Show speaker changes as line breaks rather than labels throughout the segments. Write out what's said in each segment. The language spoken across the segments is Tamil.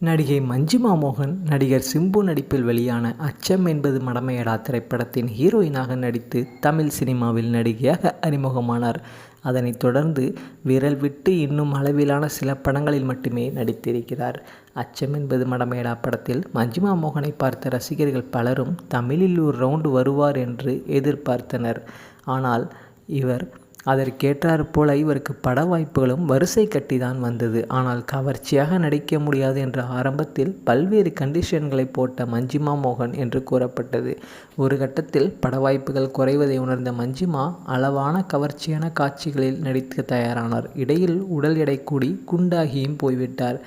நடிகை மஞ்சிமா மோகன் நடிகர் சிம்பு நடிப்பில் வெளியான அச்சம் என்பது மடமையடா திரைப்படத்தின் ஹீரோயினாக நடித்து தமிழ் சினிமாவில் நடிகையாக அறிமுகமானார். அதனைத் தொடர்ந்து விரல் விட்டு இன்னும் அளவிலான சில படங்களில் மட்டுமே நடித்திருக்கிறார். அச்சம் என்பது மடமையடா படத்தில் மஞ்சிமா மோகனை பார்த்த ரசிகர்கள் பலரும் தமிழில் ஒரு ரவுண்டு வருவார் என்று எதிர்பார்த்தனர். ஆனால் இவர் அதற்கேற்றாற் போல இவருக்கு பட வாய்ப்புகளும் வரிசை கட்டி தான் வந்தது. ஆனால் கவர்ச்சியாக நடிக்க முடியாது என்ற ஆரம்பத்தில் பல்வேறு கண்டிஷன்களை போட்ட மஞ்சிமா மோகன் என்று கூறப்பட்டது. ஒரு கட்டத்தில் பட வாய்ப்புகள் குறைவதை உணர்ந்த மஞ்சிமா அளவான கவர்ச்சியான காட்சிகளில் நடிக்க தயாரானார். இடையில் உடல் எடை கூடி குண்டாகியும் போய்விட்டார்.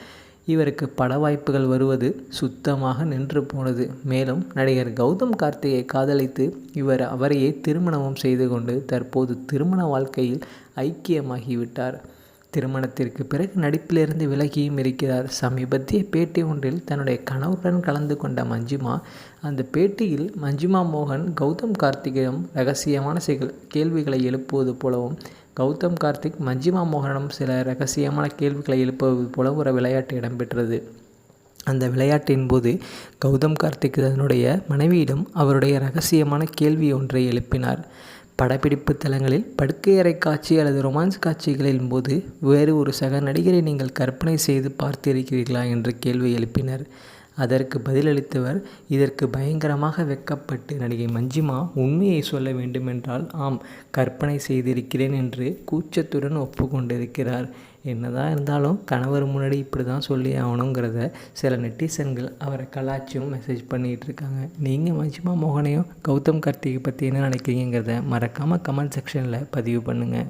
இவருக்கு பட வாய்ப்புகள் வருவது சுத்தமாக நின்று போனது. மேலும் நடிகர் கௌதம் கார்த்திகை காதலித்து இவர் அவரையே திருமணமும் செய்து கொண்டு தற்போது திருமண வாழ்க்கையில் ஐக்கியமாகிவிட்டார். திருமணத்திற்கு பிறகு நடிப்பிலிருந்து விலகியும் இருக்கிறார். சமீபத்திய பேட்டி ஒன்றில் தன்னுடைய கணவருடன் கலந்து கொண்ட மஞ்சிமா அந்த பேட்டியில் மஞ்சிமா மோகன் கௌதம் கார்த்திகிடம் ரகசியமான சில கேள்விகளை எழுப்புவது போலவும் கௌதம் கார்த்திக் மஞ்சிமா மோகனிடம் சில ரகசியமான கேள்விகளை எழுப்புவது போல ஒரு விளையாட்டு இடம்பெற்றது. அந்த விளையாட்டின் போது கௌதம் கார்த்திக் தன்னுடைய மனைவியிடம் அவருடைய ரகசியமான கேள்வி ஒன்றை எழுப்பினார். படப்பிடிப்பு தளங்களில் படுக்கையறை காட்சி அல்லது ரொமான்ஸ் காட்சிகளின் போது வேறு ஒரு சக நடிகரை நீங்கள் கற்பனை செய்து பார்த்திருக்கிறீர்களா என்று கேள்வி எழுப்பினர். அதற்கு பதிலளித்தவர் இதற்கு பயங்கரமாக வெக்கப்பட்டு நடிகை மஞ்சிமா உண்மையை சொல்ல வேண்டுமென்றால் ஆம் கற்பனை செய்திருக்கிறேன் என்று கூச்சத்துடன் ஒப்புக்கொண்டிருக்கிறார். என்னதான் இருந்தாலும் கணவர் முன்னாடி இப்படி தான் சொல்லி ஆகணுங்கிறத சில நெட்டிசன்கள் அவரை கலாச்சியும் மெசேஜ் பண்ணிகிட்டு இருக்காங்க நீங்கள் மஞ்சிமா மோகனையும் கௌதம் கார்த்திகை பற்றி என்ன நினைக்கிறீங்கிறத மறக்காமல் கமெண்ட் செக்ஷனில் பதிவு பண்ணுங்கள்